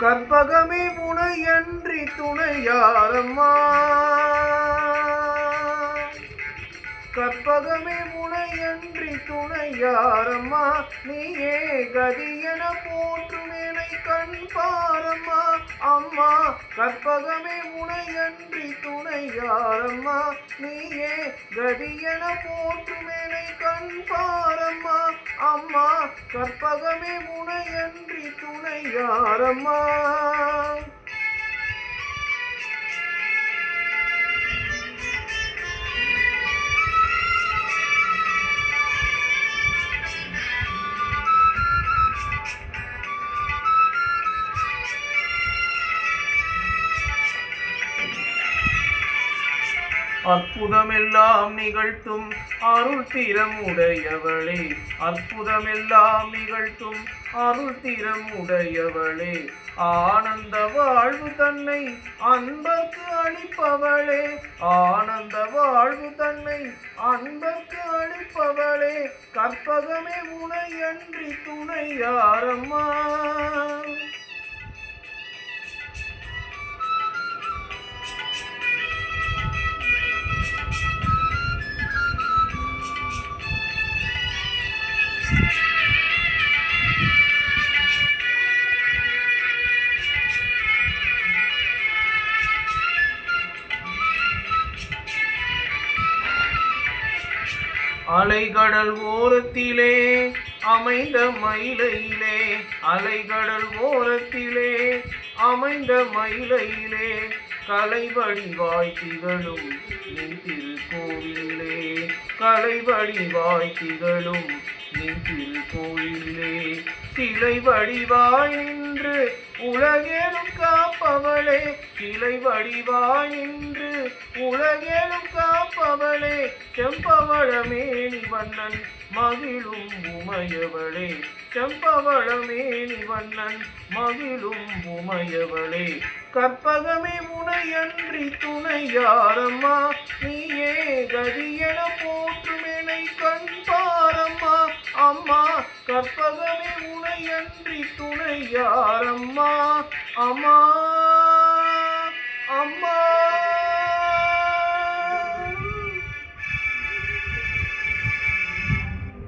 கற்பகமே முனையன்றி துணையாரம்மா. கற்பகமே முனையன்றி துணையாரம்மா நீயே கதியன போற்றுமேனை கண் பாரம்மா. அம்மா கற்பகமே முனையன்றி துணையாரம்மா நீயே கதியன போற்றுமேனை கண் பாரம்மா. அம்மா கற்பகமே முனையன்றி துணை யாரம்மா அற்புதமெல்லாம் நிகழ்த்தும் அருள் திறமுடையவளே. அற்புதமெல்லாம் நிகழ்த்தும் அருள் திறமுடையவளே. ஆனந்த வாழ்வு தன்னை அன்பர்க்கு அளிப்பவளே. ஆனந்த வாழ்வு தன்னை அன்பர்க்கு அளிப்பவளே. கற்பகமே உனையன்றி துணை யாரம்மா அலைகடல் ஓரத்திலே அமைந்த மயிலையிலே அலைகடல் ஓரத்திலே அமைந்த மயிலையிலே கலைவடிவாய் திகழும் நின் திருக்கோவிலே கலைவடிவாய் திகழும் நின் திருக்கோவிலே. சிலை வடிவாய் நின்று உலகேலும் காப்பவளே. சிலை வடிவாய் நின்று உலகேலும் காப்பவளே. செம்பவளமேனி வண்ணன் மகிழும் உமையவளே. செம்பவளமேனி வண்ணன் மகிழும் உமையவளே. கற்பகமே முனையன்றி துணை யாரம்மா நீயே கதியென போற்றுமெனை கண் பாரம்மா. அம்மா கற்பக துணையன்றி துணை யாரம்மா? அம்மா அம்மா.